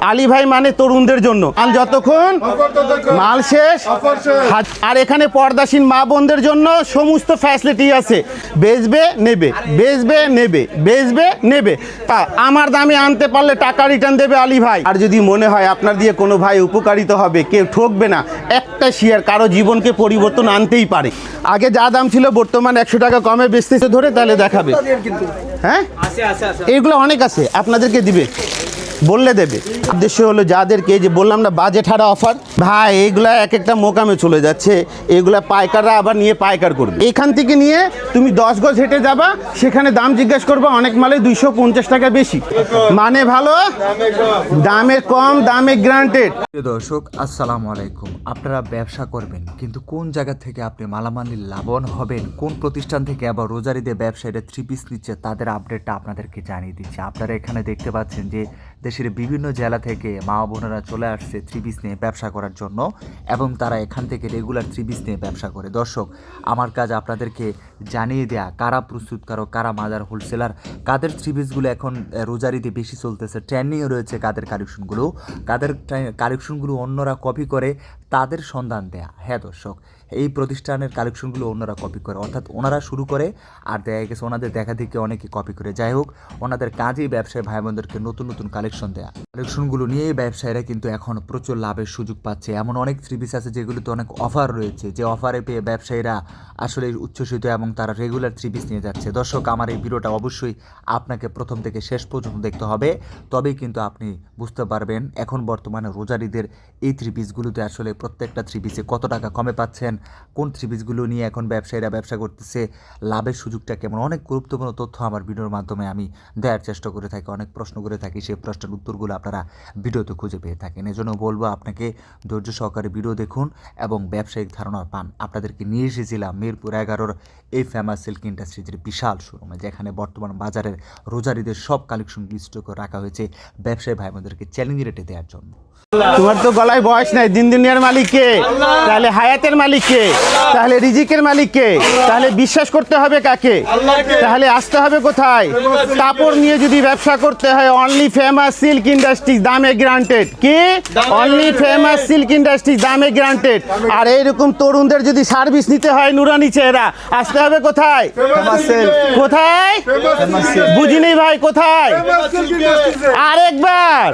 আলী ভাই মানে তরুণদের জন্য। মাল যতক্ষণ মাল শেষ। আর এখানে পর্দাসীন মা বোনদের জন্য সমস্ত ফ্যাসিলিটি আছে। বেচবে নেবে। বেচবে নেবে। বেচবে নেবে। তা আমার দামে আনতে পারলে টাকা রিটার্ন দেবে আলী ভাই। আর যদি মনে হয় আপনার দিয়ে কোনো ভাই উপকারিত হবে কেউ ঠকবে না একটা শেয়ার কারও জীবনকে পরিবর্তন আনতেই পারে। আগে যা দাম ছিল বর্তমান একশো টাকা কমে বেচতেছে ধরে তাহলে দেখাবে। হ্যাঁ? এইগুলো অনেক আছে। আপনাদেরকে দিবে। বললে দেবে। উদ্দেশ্য হলো যাদেরকে যে বললাম না বাজেট হারা অফার ভাই, এগুলা এক একটা মোকামে চলে যাচ্ছে, এগুলা পাইকাররা আবার নিয়ে পাইকার করবে। এখান থেকে নিয়ে তুমি দশ গজ হেঁটে যাবা, সেখানে দাম জিজ্ঞেস করবা, অনেক মালে দুইশো পঞ্চাশ টাকা বেশি। মানে ভালো? দামে কম, দামে গ্রান্টেড দর্শক, আসসালামু আলাইকুম। আপনারা ব্যবসা করবেন, কিন্তু কোন জায়গা থেকে আপনি মালামালি লাভবান হবেন? কোন প্রতিষ্ঠান থেকে আবার রোজারিদের ব্যবসায়ীরা থ্রি পিস নিচ্ছে, তাদের আপডেটটা আপনাদেরকে জানিয়ে দিচ্ছে। আপনারা এখানে দেখতে পাচ্ছেন যে দেশের বিভিন্ন জেলা থেকে মা বোনেরা চলে আসছে থ্রি নিয়ে ব্যবসা করার জন্য এবং তারা এখান থেকে রেগুলার থ্রি নিয়ে ব্যবসা করে। দর্শক, আমার কাজ আপনাদেরকে জানিয়ে দেয়া, কারা প্রস্তুতকারক, কারা মাজার হোলসেলার, কাদের থ্রি পিসগুলো এখন রোজারিতে বেশি চলতেছে ট্রেন্ডিংয়ে রয়েছে কাদের কালেকশনগুলো কাদের কালেকশনগুলো অন্যরা কপি করে তাদের সন্ধান দেয়া। হ্যাঁ দর্শক, এই প্রতিষ্ঠানের কালেকশনগুলো ওনারা কপি করে। অর্থাৎ ওনারা শুরু করে আর দেখা গেছে ওনাদের দেখা দেখে অনেকে কপি করে। যাই হোক, ওনাদের কাজেই ব্যবসায়ী ভাই বোনদেরকে নতুন নতুন কালেকশন দেয়া। কালেকশনগুলো নিয়েই ব্যবসায়ীরা কিন্তু এখন প্রচুর লাভের সুযোগ পাচ্ছে। এমন অনেক থ্রি আছে যেগুলোতে অনেক অফার রয়েছে। যে অফারে পেয়ে ব্যবসায়ীরা আসলে উচ্ছ্বসিত এবং তারা রেগুলার থ্রি নিয়ে যাচ্ছে। দর্শক, আমার এই ভিডিওটা অবশ্যই আপনাকে প্রথম থেকে শেষ পর্যন্ত দেখতে হবে। তবেই কিন্তু আপনি বুঝতে পারবেন, এখন বর্তমানে রোজারিদের এই থ্রি পিসগুলোতে আসলে প্রত্যেকটা থ্রি পিসে কত টাকা কমে পাচ্ছেন? কোন থ্রি পিসগুলো নিয়ে এখন ব্যবসায়ীরা ব্যবসা করতেছে? লাভের সুযোগটা কেমন? অনেক গুরুত্বপূর্ণ তথ্য আমার ভিডিওর মাধ্যমে আমি দেওয়ার চেষ্টা করে থাকি, অনেক প্রশ্ন করে থাকি, সেই প্রশ্নের উত্তরগুলো আপনারা ভিডিওতে খুঁজে পেয়ে থাকেন। এজন্য বলব আপনাকে ধৈর্য সহকারে ভিডিও দেখুন এবং ব্যবসায়িক ধারণা পান। আপনাদেরকে নিয়ে এসেছিলাম মিরপুর এগারোর এই ফেমাস সিল্ক ইন্ডাস্ট্রিজের বিশাল শোরুমে যেখানে বর্তমান বাজারের রোজারিদের সব কালেকশন লিস্ট করে রাখা হয়েছে ব্যবসায়ী ভাই বোনদেরকে চ্যালেঞ্জ রেটে দেওয়ার জন্য। তোমার তো গলায় বয়স নাই দিন দুনিয়ার মালিক কে তাহলে হায়াতের মালিক কে তাহলে রিজিকের মালিক কে তাহলে বিশ্বাস করতে হবে কাকে? তাহলে আসতে হবে কোথায়? কাপড় নিয়ে যদি ব্যবসা করতে হয় অনলি ফেমাস সিল্ক ইন্ডাস্ট্রি দামে গ্রান্টেড কি? অনলি ফেমাস সিল্ক ইন্ডাস্ট্রি দামে গ্রান্টেড আর এইরকম তরুণদের যদি সার্ভিস নিতে হয় নুরানি চেহারা আসতে হবে কোথায়? কোথায়? বুঝিনি ভাই কোথায়? আরেকবার।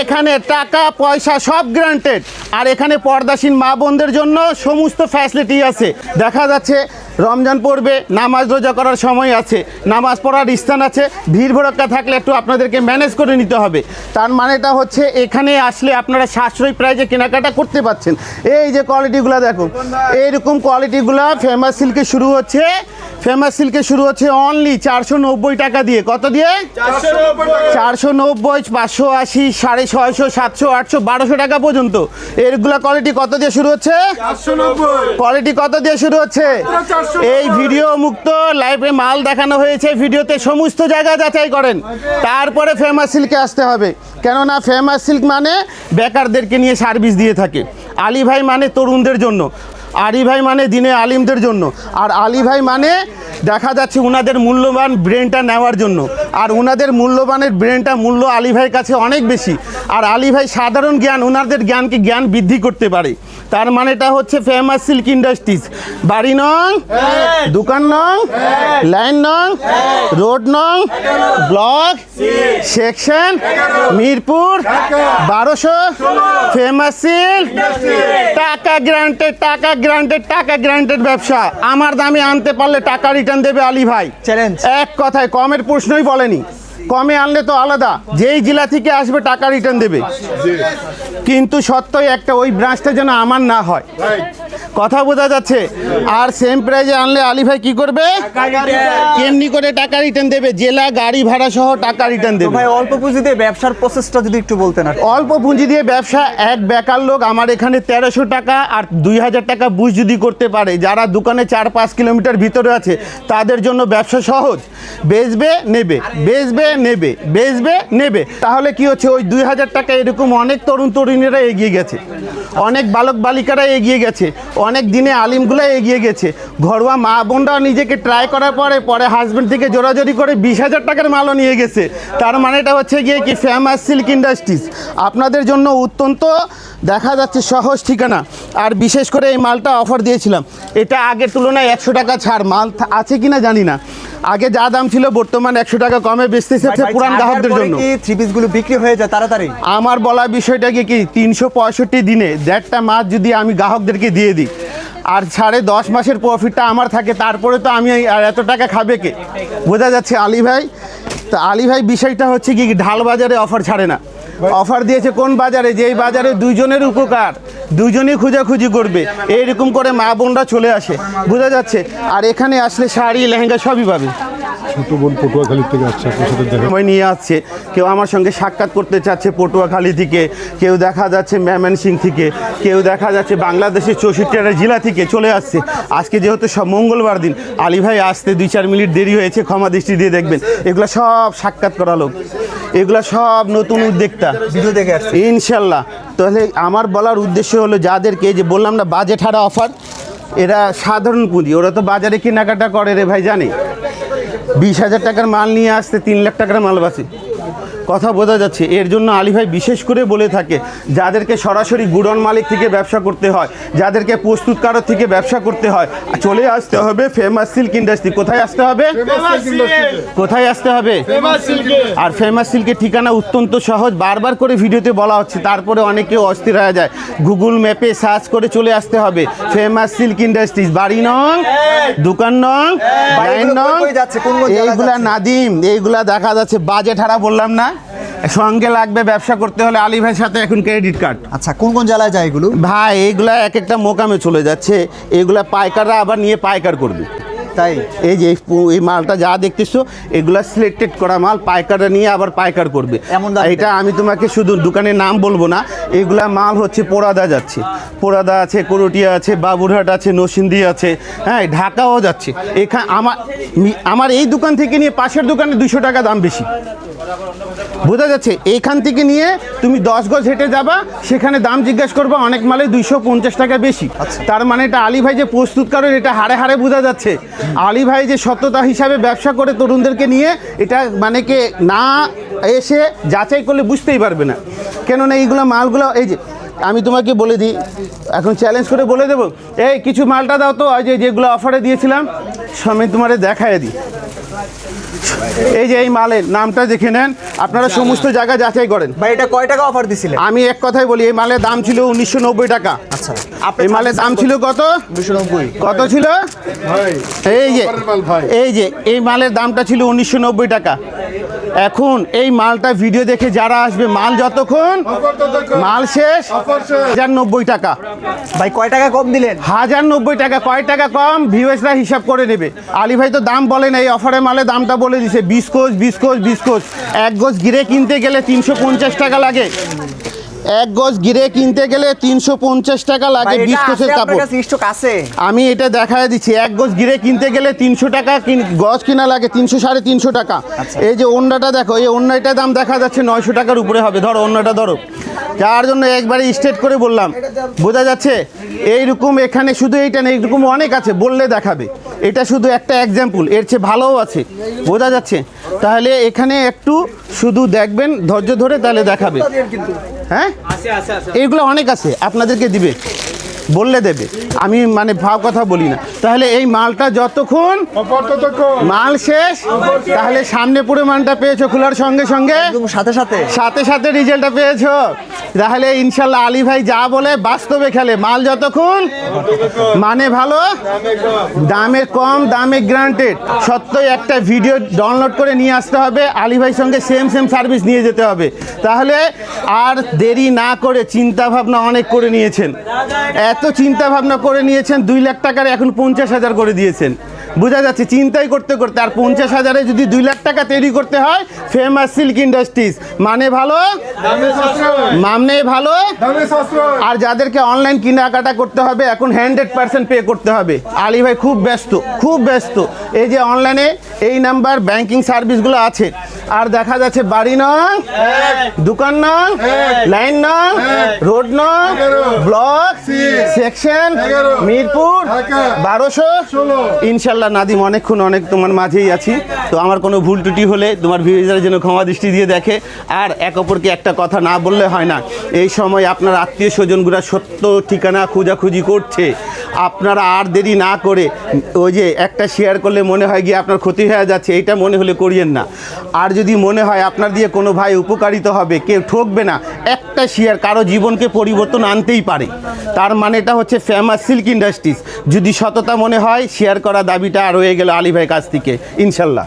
এখানে টাকা, পয়সা সব গ্রান্টেড আর এখানে পর্দাসীন মা বোনদের জন্য সমস্ত ফ্যাসিলিটি আছে। দেখা যাচ্ছে রমজান পড়বে, নামাজ রোজা করার সময় আছে, নামাজ পড়ার স্থান আছে, ভিড় ভড়ক্কা থাকলে একটু আপনাদেরকে ম্যানেজ করে নিতে হবে। তার মানেটা হচ্ছে এখানে আসলে আপনারা সাশ্রয়ী প্রাইজে কেনাকাটা করতে পাচ্ছেন এই যে কোয়ালিটিগুলো দেখুন এইরকম কোয়ালিটিগুলো ফেমাস সিল্কে শুরু হচ্ছে। ফেমাস সিল্কে শুরু হচ্ছে অনলি চারশো নব্বই টাকা দিয়ে। কত দিয়ে? চারশো নব্বই। পাঁচশো আশি সাড়ে ছয়শো সাতশো আটশো বারোশো টাকা পর্যন্ত। এরগুলা কোয়ালিটি কত দিয়ে শুরু হচ্ছে? কোয়ালিটি কত দিয়ে শুরু হচ্ছে? এই ভিডিও মুক্ত লাইভে মাল দেখানো হয়েছে। ভিডিওতে সমস্ত জায়গা যাচাই করেন। তারপরে ফেমাস সিল্কে আসতে হবে। কেননা ফেমাস সিল্ক মানে বেকারদেরকে নিয়ে সার্ভিস দিয়ে থাকে। আলী ভাই মানে তরুণদের জন্য। আলী ভাই মানে দিনে আলিমদের জন্য। আর আলী ভাই মানে দেখা যাচ্ছে ওনাদের মূল্যবান ব্রেনটা নেওয়ার জন্য। আর ওনাদের মূল্যবানের ব্রেনটা মূল্য আলী ভাইয়ের কাছে অনেক বেশি। আর আলী ভাই সাধারণ জ্ঞান ওনাদের জ্ঞানকে জ্ঞান বৃদ্ধি করতে পারে। তার মানেটা হচ্ছে ফেমাস সিল্ক ইন্ডাস্ট্রিজ বাড়ি নং দোকান নং লাইন নং রোড নং ব্লক সেকশন মিরপুর বারোশো ফেমাস সিল্ক টাকা গ্রান্টেড টাকা গ্রান্টেড টাকা গ্রান্টেড ব্যবসা। আমার দামে আনতে পারলে টাকা রিটার্ন দেবে আলী ভাই। চ্যালেঞ্জ এক কথায় কমের প্রশ্নই বলেনি। কমে আনলে তো আলাদা। যেই জেলা থেকে আসবে টাকা রিটার্ন দেবে। কিন্তু সত্যই একটা ওই ব্রাঞ্চটা যেন আমার না হয়। কথা বোঝা যাচ্ছে। আর সেম প্রাইজে আনলে আলী ভাই কি করবে? কেমনি করে টাকা রিটার্ন দেবে? জেলা গাড়ি ভাড়া সহ টাকা রিটার্ন দেবে। ভাই অল্প পুঁজি দিয়ে ব্যবসার প্রসেসটা যদি একটু বলতেন আর অল্প পুঁজি দিয়ে ব্যবসা এক বেকার লোক আমার এখানে তেরোশো টাকা আর দুই হাজার টাকা বুঝ যদি করতে পারে যারা দোকানে চার পাঁচ কিলোমিটার ভিতরে আছে তাদের জন্য ব্যবসা সহজ। বেচবে নেবে। বেচবে নেবে। বেচবে নেবে। তাহলে কি হচ্ছে? ওই দুই হাজার টাকা এরকম অনেক তরুণ তরুণীরা এগিয়ে গেছে। অনেক বালক বালিকারা এগিয়ে গেছে। অনেক দিনে আলিমগুলো এগিয়ে গেছে। ঘরোয়া মা বোনরা নিজেকে ট্রাই করার পরে পরে হাজব্যান্ড থেকে জোরাজোরি করে বিশ হাজার টাকার মালও নিয়ে গেছে। তার মানেটা হচ্ছে গিয়ে কি ফেমাস সিল্ক ইন্ডাস্ট্রিজ আপনাদের জন্য অত্যন্ত দেখা যাচ্ছে সহজ ঠিকানা। আর বিশেষ করে এই মালটা অফার দিয়েছিলাম। এটা আগের তুলনায় একশো টাকা ছাড়। মাল আছে কিনা জানি না। আগে যা দাম ছিল বর্তমান একশো টাকা কমে বেচতেছে পুরান গ্রাহকদের জন্য। কি থ্রি পিসগুলো বিক্রি হয়ে যায় তাড়াতাড়ি? আমার বলা বিষয়টা কি কি তিনশো পঁয়ষট্টি দিনে দেড়টা মাস যদি আমি গ্রাহকদেরকে দিয়ে দিই আর সাড়ে দশ মাসের প্রফিটটা আমার থাকে, তারপরে তো আমি আর এত টাকা খাবে কে? বোঝা যাচ্ছে আলী ভাই? তা আলী ভাই বিষয়টা হচ্ছে কি, ঢাল বাজারে অফার ছাড়ে না। অফার দিয়েছে কোন বাজারে? যেই বাজারে দুইজনের উপকার, দুইজনই খুঁজাখুঁজি করবে, এইরকম করে মা বোনরা চলে আসে। বোঝা যাচ্ছে। আর এখানে আসলে শাড়ি, লেহেঙ্গা সবই পাবে। ছোট বোন পটুয়াখালীর থেকে আসছে আপনার সাথে দেখা সময় নিয়ে আসছে। কেউ আমার সঙ্গে সাক্ষাৎ করতে চাচ্ছে পটুয়াখালী থেকে কেউ দেখা যাচ্ছে সিং থেকে কেউ দেখা যাচ্ছে বাংলাদেশের চৌষট্টিটা জেলা থেকে চলে আসছে। আজকে যেহেতু সব মঙ্গলবার দিন আলী ভাই আসতে দুই চার মিনিট দেরি হয়েছে ক্ষমা দৃষ্টি দিয়ে দেখবেন। এগুলো সব সাক্ষাৎ করা লোক। এগুলো সব নতুন উদ্যোক্তা। ভিডিও দেখে আসছে। ইনশাল্লাহ। তাহলে আমার বলার উদ্দেশ্য হলো যাদেরকে যে বললাম না বাজেট হারা অফার এরা সাধারণ পুঁজি। ওরা তো বাজারে কেনাকাটা করে রে ভাই জানে? বিশ হাজার টাকার মাল নিয়ে আসতে তিন লাখ টাকার মাল বাসে। কথা বোঝা যাচ্ছে। এর জন্য আলী ভাই বিশেষ করে বলে থাকে যাদেরকে সরাসরি গুডন মালিক থেকে ব্যবসা করতে হয় যাদেরকে প্রস্তুতকারক থেকে ব্যবসা করতে হয়। চলে আসতে হবে ফেমাস সিল্ক ইন্ডাস্ট্রি কোথায় আসতে হবে? কোথায় আসতে হবে? আর ফেমাস সিল্কের ঠিকানা অত্যন্ত সহজ। বারবার করে ভিডিওতে বলা হচ্ছে তারপরে অনেকে অস্থির হয়ে যায়। গুগল ম্যাপে সার্চ করে চলে আসতে হবে। ফেমাস সিল্ক ইন্ডাস্ট্রিজ বাড়ি নং দোকান নং লাইন নং। এইগুলা নাদিম এইগুলা দেখা যাচ্ছে। বাজেট হারা বললাম না। সঙ্গে লাগবে ব্যবসা করতে হলে আলী ভাইয়ের সাথে এখন ক্রেডিট কার্ড আচ্ছা কোন কোন জেলায় যায় এগুলো? ভাই এগুলা এক একটা মোকামে চলে যাচ্ছে। এগুলা পাইকাররা আবার নিয়ে পাইকার করবে। তাই? এই যে এই মালটা যা দেখতেছো এগুলা সিলেক্টেড করা মাল পাইকাররা নিয়ে আবার পাইকার করবে। এমন এটা আমি তোমাকে শুধু দোকানের নাম বলব না এগুলা মাল হচ্ছে পোড়াদা যাচ্ছে। পোড়াদা আছে করটিয়া আছে বাবুরহাট আছে নসিন্দি আছে হ্যাঁ ঢাকাও যাচ্ছে। এখানে আমার আমার এই দোকান থেকে নিয়ে পাশের দোকানে দুশো টাকা দাম বেশি। বোঝা যাচ্ছে? এইখান থেকে নিয়ে তুমি দশ গজ হেঁটে যাবা সেখানে দাম জিজ্ঞেস করবা অনেক মালে দুইশো পঞ্চাশ টাকা বেশি। তার মানে এটা আলী ভাই যে প্রস্তুত করেন এটা হারে হারে বোঝা যাচ্ছে। আলী ভাই যে সত্যতা হিসাবে ব্যবসা করে তরুণদেরকে নিয়ে, এটা মানে কে না এসে যাচাই করলে বুঝতেই পারবে না। কেননা এইগুলো মালগুলো, এই যে আমি তোমাকে বলে দিই, এখন চ্যালেঞ্জ করে বলে দেবো, এই কিছু মালটা দাও তো ওই যে যেগুলো অফারে দিয়েছিলাম সময় তোমারে দেখায় দিই। এই যে এই মালের নামটা দেখে নেন। আপনারা সমস্ত জায়গা যাচাই করেন। ভাই এটা কয় টাকা অফার দিছিলেন? আমি এক কথাই বলি এই মালের দাম ছিল উনিশশো নব্বই টাকা। আচ্ছা। এই মালের দাম ছিল কত? কত ছিল? ভাই এই যে অফারের মাল ভাই। এই যে এই মালের দামটা ছিল উনিশশো নব্বই টাকা। এখন এই মালটা ভিডিও দেখে যারা আসবে মাল যতক্ষণ মাল শেষ হাজার নব্বই টাকা। ভাই কয় টাকা কম দিলেন? হাজার নব্বই টাকা কয় টাকা কম ভিউএসরা হিসাব করে নেবে। আলী ভাই তো দাম বলে না এই অফারে মালে দামটা বলে দিছে বিশ কোচ বিশ কোচ বিশ কোচ এক গোজ গিরে কিনতে গেলে তিনশো পঞ্চাশ টাকা লাগে। এক গজ গিরে কিনতে গেলে তিনশো পঞ্চাশ টাকা লাগে আপনার কাপড়। আমি এটা দেখায় দিচ্ছি এক গজ গিরে কিনতে গেলে তিনশো টাকা কিন- গজ কিনা লাগে তিনশো সাড়ে তিনশো টাকা। এই যে অন্যটা দেখো এই অন্যটার দাম দেখা যাচ্ছে নয়শো টাকার উপরে হবে। ধরো অন্যটা ধরো। যার জন্য একবারে স্ট্রেট করে বললাম। বোঝা যাচ্ছে এইরকম এখানে শুধু এইটা নেই এইরকম অনেক আছে বললে দেখাবে। এটা শুধু একটা এক্সাম্পল এর চেয়ে ভালোও আছে। বোঝা যাচ্ছে? তাহলে এখানে একটু শুধু দেখবেন ধৈর্য ধরে তাহলে দেখাবে। হ্যাঁ? এইগুলো অনেক আছে আপনাদেরকে দিবে। বললে দেবে। আমি মানে ভাব কথা বলি না। তাহলে এই মালটা যতক্ষণ মাল শেষ তাহলে সামনে পুরো মালটা পেয়েছ খোলার সঙ্গে সঙ্গে। সাথে সাথে। সাথে সাথে রেজাল্টটা পেয়েছ। তাহলে ইনশাল্লাহ আলী ভাই যা বলে বাস্তবে খেলে। মাল যতক্ষণ মানে ভালো দামে কম দামে গ্রান্টেড সত্যই একটা ভিডিও ডাউনলোড করে নিয়ে আসতে হবে। আলী ভাইয়ের সঙ্গে সেম সেম সার্ভিস নিয়ে যেতে হবে। তাহলে আর দেরি না করে চিন্তা ভাবনা অনেক করে নিয়েছেন। এত চিন্তা ভাবনা করে নিয়েছেন দুই লাখ টাকার এখন পঞ্চাশ হাজার করে দিয়েছেন। বোঝা যাচ্ছে চিন্তাই করতে করতে আর পঞ্চাশ হাজারে যদি দুই লাখ টাকা তৈরি করতে হয় ফেমাস সিল্ক ইন্ডাস্ট্রিজ মানে ভালো? দামে সাশ্রয়। মানে ভালো? আর যাদেরকে অনলাইন কেনাকাটা করতে হবে এখন হান্ড্রেড পার্সেন্ট পে করতে হবে। আলী ভাই খুব ব্যস্ত খুব ব্যস্ত। এই যে অনলাইনে এই নাম্বার ব্যাংকিং সার্ভিসগুলো আছে। আর দেখা যাচ্ছে বাড়ি নং দোকান নং লাইন নং রোড নং ব্লক সেকশন মিরপুর বারোশো। ষোলো। ইনশাল্লাহ নাদিম, অনেকক্ষণ অনেক তোমার মাঝেই আছি। তো আমার কোনো ভুল ত্রুটি হলে তোমার ভিউজারের জন্য ক্ষমা দৃষ্টি দিয়ে দেখে। আর এক অপরকে একটা কথা না বললে হয় না। এই সময় আপনার আত্মীয় স্বজনগুলা সত্য ঠিকানা খোঁজাখুঁজি করছে। আপনারা আর দেরি না করে ওই যে একটা শেয়ার করলে মনে হয় গিয়ে আপনার ক্ষতি হয়ে যাচ্ছে এটা মনে হলে করিয়েন না। আর যদি মনে হয় আপনার দিয়ে কোনো ভাই উপকারিত হবে, কেউ ঠকবে না, একটা শেয়ার কারও জীবনকে পরিবর্তন আনতেই পারে। তার মানে এটা হচ্ছে ফেমাস সিল্ক ইন্ডাস্ট্রিজ যদি সততা মনে হয় শেয়ার করা দাবিটা রয়ে গেল আলী ভাই কাছ থেকে ইনশাল্লাহ।